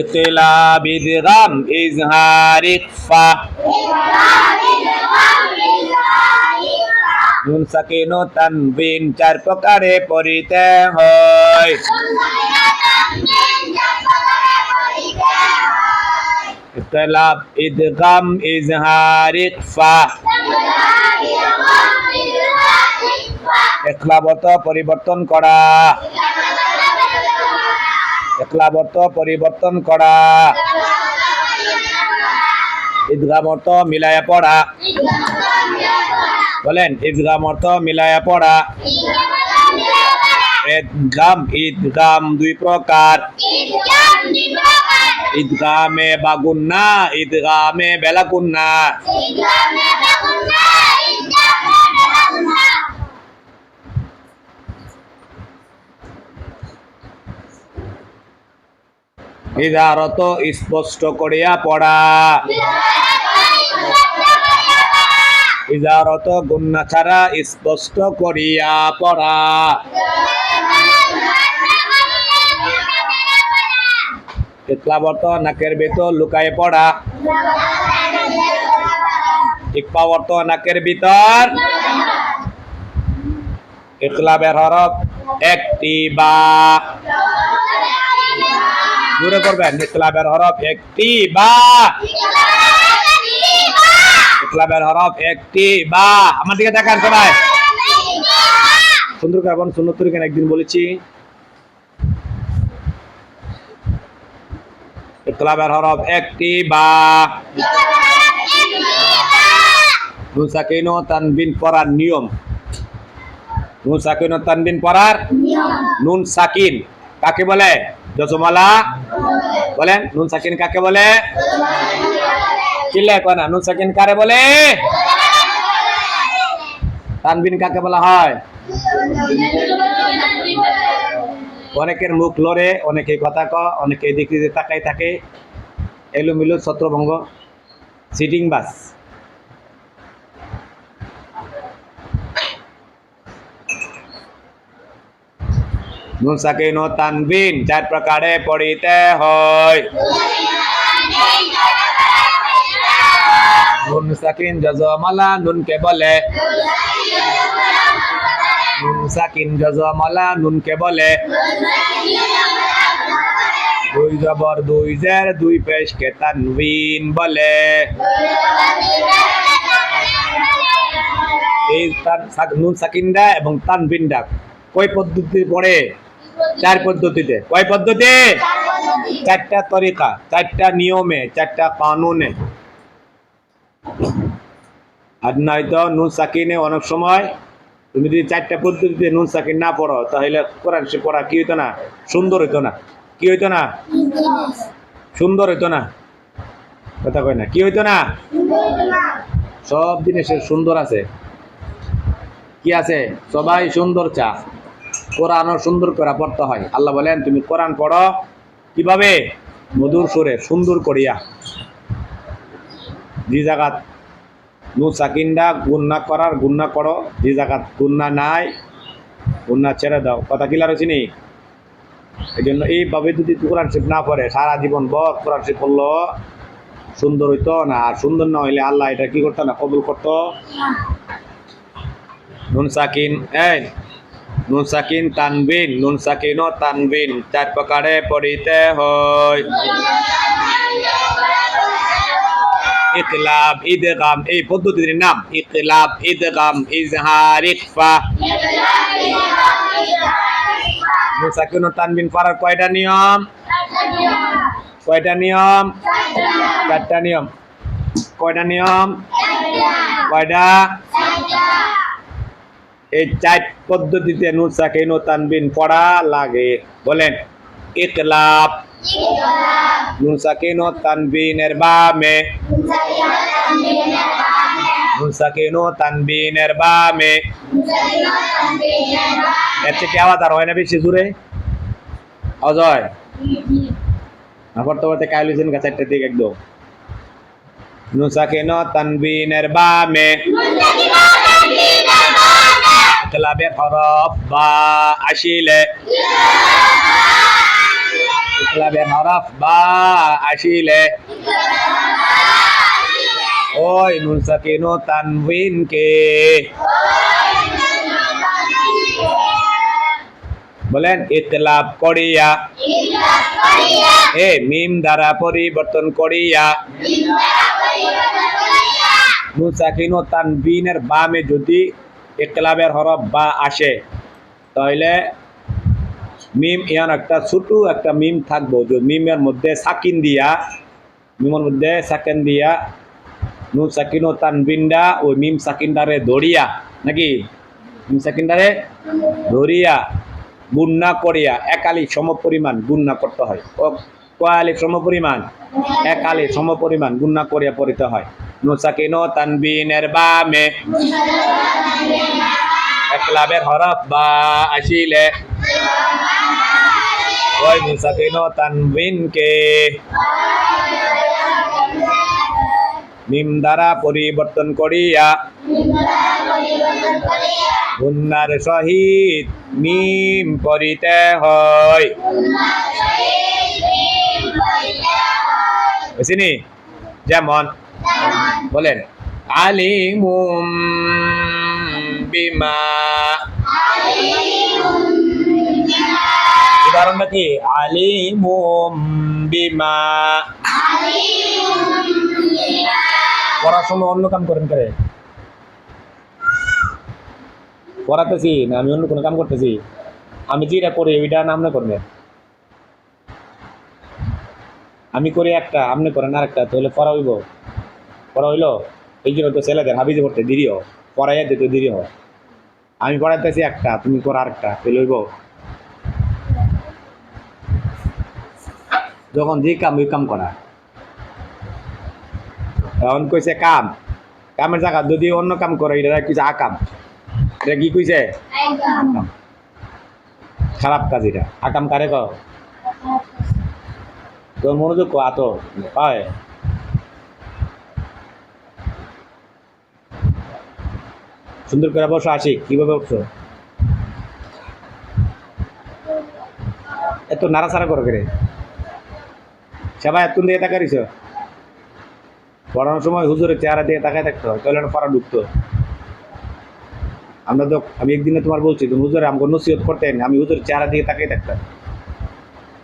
ইকলাব ইদগাম ইজহার ইখফা নুন সাকিন ও তানবিন চার প্রকারে পড়িতে হয় ইকলাব ইদগাম ইজহার ইখফা একলাবত পরিবর্তন করা একলাবত পরিবর্তন করা। ঈদগাম অর্থ মিলায়া পড়া। বলেন ঈদগাম অর্থ মিলায়া পড়া। ঈদগাম ঈদগাম দুই প্রকার। ঈদগামে বাগুন্না, ঈদগামে বেলাগুন্না। ইদারত স্পষ্ট করিয়া পড়া। ইজারত গুন্না ছাড়া স্পষ্ট করিয়া পড়া। ইকলাবত নাকের ভেতর লুকায় পড়া। ইকপাবর্ত নাকের ভিতর। ইকলাবের হরফ একটি বা। জোরে করবেন ইকলাবের হরফ একটি বা। ইকলাবের হরফ একটি বা। আমার দিকে দেখান সবাই। সুন্দর করে সুন্দর কেন একদিন বলেছি? ইকলাবের হরফ একটি বা। নুন সাকিন তানবিন পড়ার নিয়ম। নুন সাকিন ও তানবিন পড়ার নুন সাকিন। কাকে বলে? জজমালা বলেন নুন সাকিন কাকে বলে? চিল্লায় কয় না, নুন সাকিন কারে বলে? তানবিন কাকে বলা হয়? অনেকের মুখ লড়ে অনেকে কথা ক অনেকে দিকে তাকাই থাকে। এলোমিলো ছত্রভঙ্গ। সিটিং বাস নুন ও তানবিন, চার প্রকারে পড়িতে হয়। নুন সাকিন জজমালা নুনকে বলে। নুন সাকিন জজমালা নুনকে বলে। দুই জবর, দুই জের, দুই পেশকে তানবিন বলে। এই নুন সাকিনডা এবং তানবিনডা কয় পদ্ধতি পড়ে? চার পদ্ধতিতে। কয় পদ্ধতি? চারটা তরিকা, চারটা নিয়মে, চারটা কানুনে। আর নয়তো নুন সাকিনে অনেক সময় তুমি যদি চারটা পদ্ধতিতে নুন সাকিন না পড়ো, তাহলে কোরআন সে পড়া কি হইতো না? সুন্দর হইতো না। কি হইতো না? সুন্দর হইতো না। কথা কয় না। কি হইতো না? সব জিনিসের সুন্দর আছে। কি আছে? সবাই সুন্দর চা। কোরআনও সুন্দর করে পড়তে হয়। আল্লাহ বলেন তুমি কোরআন পড়ো। কীভাবে? মধুর সুরে সুন্দর করিয়া। যে জায়গাত নু সাকিন্দা গুন্না করার গুন্না করো। যে জায়গাত গুন্না নাই গুন্না ছেড়ে দাও। কথা কিলার হচ্ছে নি? এই জন্য এইভাবে যদি কোরআন শিব না পড়ে সারা জীবন বর কোরআন শিব পড়ল সুন্দর হইতো না। আর সুন্দর না হইলে আল্লাহ এটা কি করতো না? কবুল করতো? নুন সাকিন এই নুন সাকিন তানবিন, নুন সাকিন ও তানবিন। চার প্রকারে পড়িতে হয়। ইকলাব, ইদগাম, এই পদ্ধতির নাম ইকলাব, ইদগাম, ইজহার সাকিন ও তানবিন পড়ার কয়টা নিয়ম? কয়টা নিয়ম? চারটা নিয়ম। কয়টা নিয়ম? কয়টা? এই চার পদ্ধতিতে নুন সাকিন ও তানবিন পড়া লাগে। বলেন ইকলাব। নুন সাকিন ও তানবিনের বামে। নুন সাকিন ও তানবিনের বামে। এর থেকে আওয়াজ আর হয় না বেশি জুড়ে অজয় তো বলতে কাইলুসেন কাছে একটা দিক একদম। নুন সাকিন ও তানবিনের বামে ইকলাবের হরফ বা আসিলে। ইকলাবের হরফ বা আসিলে। ওই নুন সাকিন তানবিন কে বলেন, ইতলাব করিয়া। এ মিম দ্বারা পরিবর্তন করিয়া। নুন সাকিন ও তানবিনের বামে যদি ইকলাবের হরফ বা আসে। তাহলে মিম ইয়ান একটা ছোট একটা মিম থাকব, যে মিমের মধ্যে সাকিন দিয়া, মিমের মধ্যে সাকিন দিয়া নুন সাকিন ও তানবিনডা ওই মিম সাকিনডারে ধরিয়া, নাকি? মিম সাকিনডারে ধরিয়া, গুন্না করিয়া, একালি সম পরিমাণ গুন্না করতে হয়। ও কয়ালি সম পরিমাণ এক আলি সম পরিমাণ গুন্না করিয়া পড়িতে হয়। নুন সাকিন ও তানবিনের বামে। একলাবের হরফ বা আসিলে। ওই মুসাকিন ও তানবিনকে মিম দ্বারা পরিবর্তন করিয়া গুন্নার সহিত মিম করিতে হয়। বুঝিনি যেমন, বলেন, আলিমুম বিমা। উদাহরণটা কি? আলিমুম বিমা। পড়ার অন্য কাম করেন করে? পড়াতেছি না, আমি অন্য কোনো কাম করতেছি। আমি যেটা করি, ওইটা নাম না করবেন? আমি করি একটা আপনি করেন আরেকটা তাহলে পড়া হইব। পড়া হইল? এই জন্য তো ছেলেদের হাবিজে পড়তে দেরি পড়াইয়া দিতে দেরি হয়। আমি পড়াইতেছি একটা তুমি করো আরেকটা তাহলে হইব। যখন যে কাম ওই কাম করা। এখন কইছে কাম। কামের জায়গা যদি অন্য কাম করে এটা কিছু আকাম? এটা কি কইছে? খারাপ কাজ এটা। আকাম কারে কও তোর মনোযোগ আতো হয়। সুন্দর করে বসো আসি কীভাবে উঠছো? এত নাড়াচাড়া করো করে? সবাই এত দিয়ে তাকারিস পড়ানোর সময় হুজুরের চেহারা দিয়ে তাকায় থাকতো তাহলে পড়া ঢুকতো। আমরা তো আমি একদিনে তোমার বলছি, তুমি হুজুরে আমাকে নসিহত করতেন, আমি হুজুরের চেহারা দিয়ে তাকাই থাকতাম।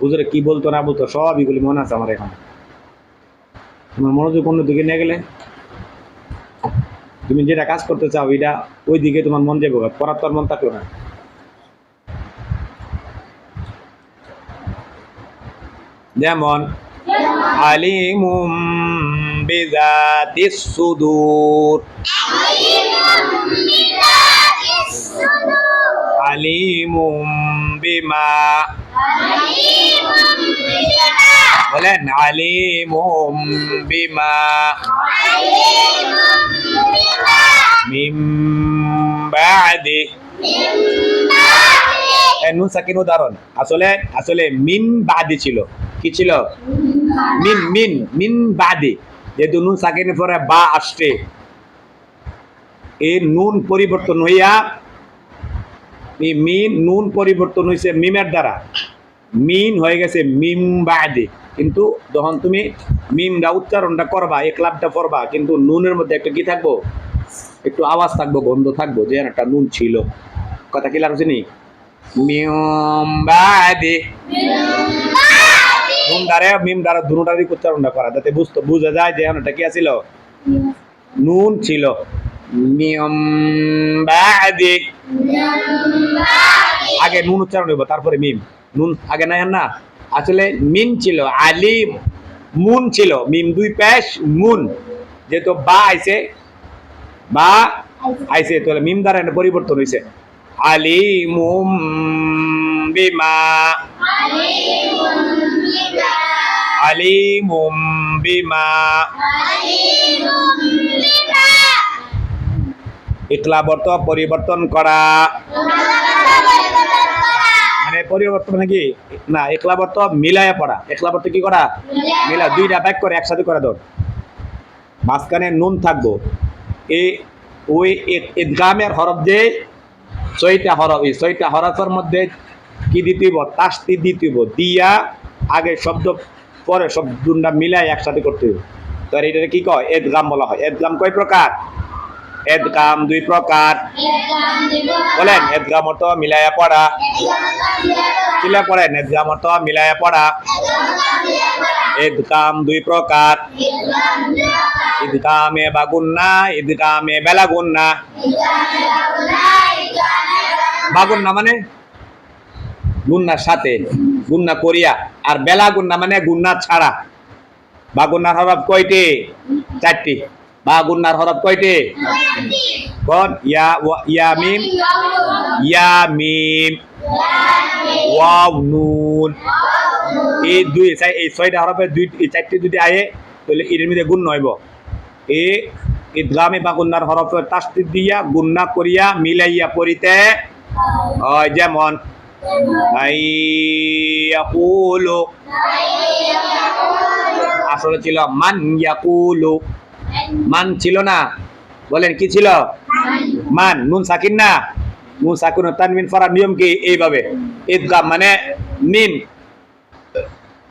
হুজুরে কি বলতো না বলতো সব এগুলি মনে আছে আমার এখন। তোমার মনোযোগ অন্য দিকে নিয়ে গেলে। তুমি যেটা কাজ করতে চাও এটা ওই দিকে তোমার মন যাবে পড়ার তোর মন থাকল না। যেমন আলিমুম বিজাতিস সুদূর। আলিমুম বিমা বলেন আলিমুম বিমা। মিম বাদি। নুন সাকিন উদাহরণ। আসলে আসলে মিন বাদি ছিল। কি ছিল? মিন মিন মিন বাদি। যেহেতু নুন সাকিনের পরে বা আসছে। এই নুন পরিবর্তন হইয়া মিন নুন পরিবর্তন হয়েছে মিমের দ্বারা। মিন হয়ে গেছে মিম বাদে। কিন্তু যখন তুমি মিমটা উচ্চারণটা করবা একলাপটা পড়বা কিন্তু নুনের মধ্যে একটা কি থাকব? একটু আওয়াজ থাকব, গন্ধ থাকব যে একটা নুন ছিল। কথা কি লাগছে নি? মিম বাদে। নুন দ্বারে মিম দ্বারা দুটারই উচ্চারণটা করা, যাতে বুঝতো, বুঝা যায় যে এটা কি আছিল? নুন ছিল। মিম বাদে। আগে নুন উচ্চারণ হইব, তারপরে মিম। নুন আগে না না। আসলে মিন ছিল আলিম মুন ছিল মিম দুই পেশ মুন। যেহেতু বা আইছে বা আইছে তাহলে মিম দ্বারা এটা পরিবর্তন হয়েছে আলিমুম বিমা। আলিমুম বিমা। ইকলাবর্ত পরিবর্তন করা। পরিবর্তন মানে কি না একলাবর্ত মিলাইয়া পড়া। একলাবর্ত কি করা? মিলা দুইটা ব্যাক করে একসাথে করে দৌড়। মাঝখানে নুন থাকব। এই ওই ইদগামের হরফ যে ছয়টা হরফ এই ছয়টা হরফের মধ্যে কি দিতেইব? তাস্তি দিতেইব। দিয়া আগে শব্দ পরে শব্দটা মিলাই একসাথে করতে হবে তো আর এটা কি কয়? এদগাম বলা হয়। এদগাম কয় প্রকার? এদগাম দুই প্রকার। বলেন এদগাম অর্থ মিলাইয়া পড়া। কিলা পড়েন? এদগাম অর্থ মিলাইয়া পড়া। এদগাম দুই প্রকার। ঈদগামে বা গুন্না ঈদগামে বেলা গুন্না বাগুন্না মানে? গুন্নার সাথে গুন্না করিয়া। আর বেলা গুন্না মানে গুন্না ছাড়া। বাগুন্নার হরফ কয়টি? চারটি। বা গুন্নার হরফ কয়টি? কোন? ইয়া ইয়া মিম? ইয়া মিম। ওয়াও নুন। এই দুই এই ছয়টা হরফে দুই চারটি যদি আয়ে, তাহলে এর মধ্যে গুণ নইব এ ঈদগামে বা গুন্নার হরফের তাস্তির দিয়া, গুন্না করিয়া, মিলাইয়া পড়িতে হয় যেমন আসলে ছিল মান ইয়াকুলু। মান ছিল না। বলেন কি ছিল? মান। নুন সাকিন না? নুন সাকিন তানমিন ফরার নিয়ম কি? এইভাবে। ঈদগাম মানে মিম।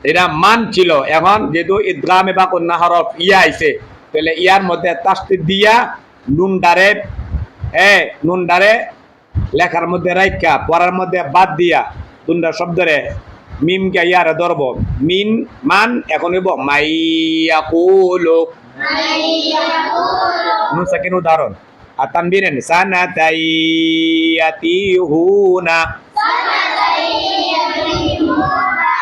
এটা মান ছিল। এখন যেহেতু ঈদগামে বা কন্যা হরফ ইয়া আইছে তাহলে ইয়ার মধ্যে তাস্তির দিয়া নুন ডারে এ নুন ডারে লেখার মধ্যে রাইকা পড়ার মধ্যে বাদ দিয়া দুন্ডা শব্দরে মিম কে ইয়ারে ধরব। মিন মান এখন হইব মাইয়াকুলু। নুন সাকিন উদাহরণ আর তানবিরেন সানা তাইয়াতি হুনা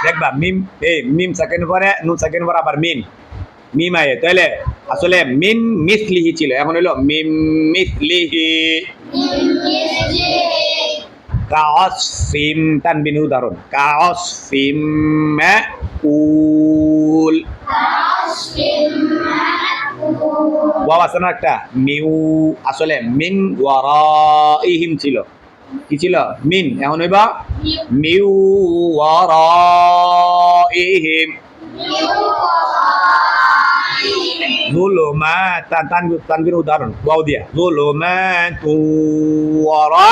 দেখবা মিম এই মিম সাকিন পরে নুন সাকিন পরে আবার মিম মিম আয়ে তাহলে আসলে মিম মিসলিহি ছিল এখন হলো মিম মিসলিহি কাসিম তানবিন উদাহরণ কাসিম উল ওয়াও আছে না একটা মিউ আসলে মিন ওয়ারাইহিম ছিল কি ছিল মিন এখন হইবা মিউ ওয়ারাইহিম জুলুমাত তান তান তানবির উদাহরণ ওয়াও দিয়া জুলুমাতু ওয়ারা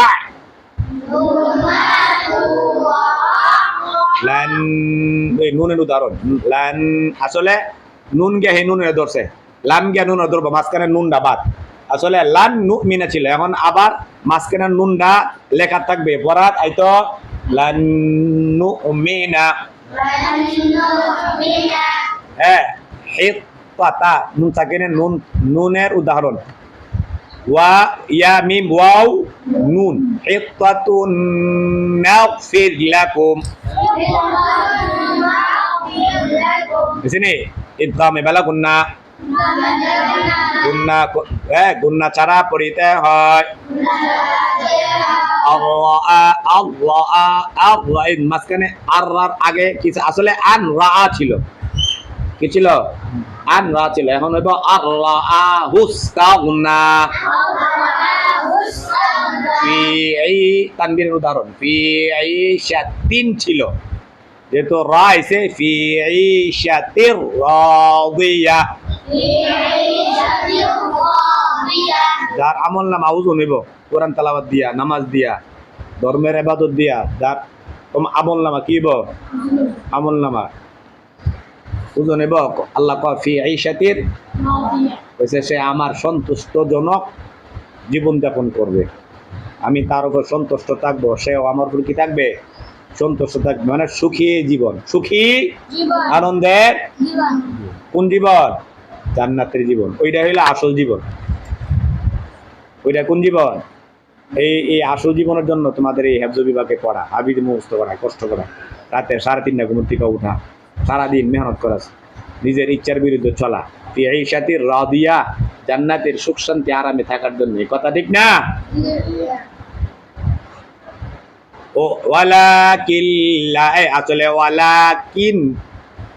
লান এই নুনের উদাহরণ। লান আসলে নুন গে হে নুনের ধরছে। লান গে নুন ধরবো, মাঝখানে নুনটা বাদ। আসলে লান নু মিনা ছিল, এখন আবার মাঝখানে নুনটা লেখা থাকবে। পরাত আইতো লান নু মিনা হ্যাঁ হিত পাতা, নুন সাকিনের নুন, নুনের উদাহরণ। ওয়া ইয়া মিম ওয়াও নুন হিত্তাতুন নাগফির লাকুম idgham বেলা গুন্না গুন্না হ্যাঁ গুন্না ছাড়া পড়িতে হয় মাঝখানে আর আগে কিছু আসলে আন রা ছিল কি ছিল আন রা ছিল এখন হইব হুস্তা গুন্না ফি এই তানবীরের উদাহরণ, ফি এই তিন ছিল। যেহেতু রা আইছে ফি এই শাতির রাদিয়া। যার আমল নামা আউজ হইব, কোরআন তালাবাত দিয়া, নামাজ দিয়া, ধর্মের এবাদত দিয়া, যার আমল নামা কি আমল নামা। ওজন হইব আল্লাহ কয় ফি আইসাতির কইছে সে আমার সন্তুষ্টজনক জীবন যাপন করবে। আমি তার উপর সন্তুষ্ট থাকব সেও আমার উপর কি থাকবে? সন্তুষ্ট থাকবে। মানে সুখী জীবন। সুখী আনন্দের কোন জীবন? জান্নাতের জীবন। ওইটা হইল আসল জীবন। ওইটা কোন জীবন? এই এই আসল জীবনের জন্য তোমাদের এই হেফজ বিভাগে পড়া হাবিদ মুস্ত করা কষ্ট করা। রাতে সাড়ে তিনটা থেকে উঠা। সারাদিন মেহনত করা নিজের ইচ্ছার বিরুদ্ধে চলা। এই সাথে রাদিয়া, জান্নাতের সুখ শান্তি আরামে থাকার জন্য। কথা ঠিক না? আসলে ওয়ালা কিন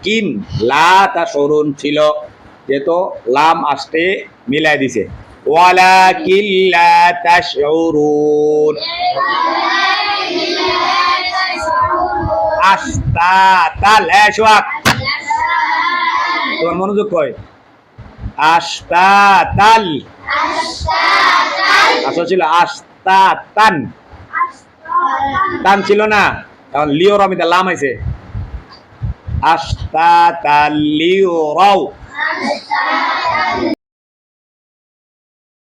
কিন লা তা স্মরণ ছিল। যেহেতু লাম আসতে মিলাই দিছে। ওয়ালা কিল্লা তাশউরুন। আস্তা তাল সোয়াক তোমার মনোযোগ কয়? আস্তা তাল। আসল ছিল আস্তা তান। টান ছিল না? এখন লিওর আমি লাম আইছে। আস্তা তালিও রাও।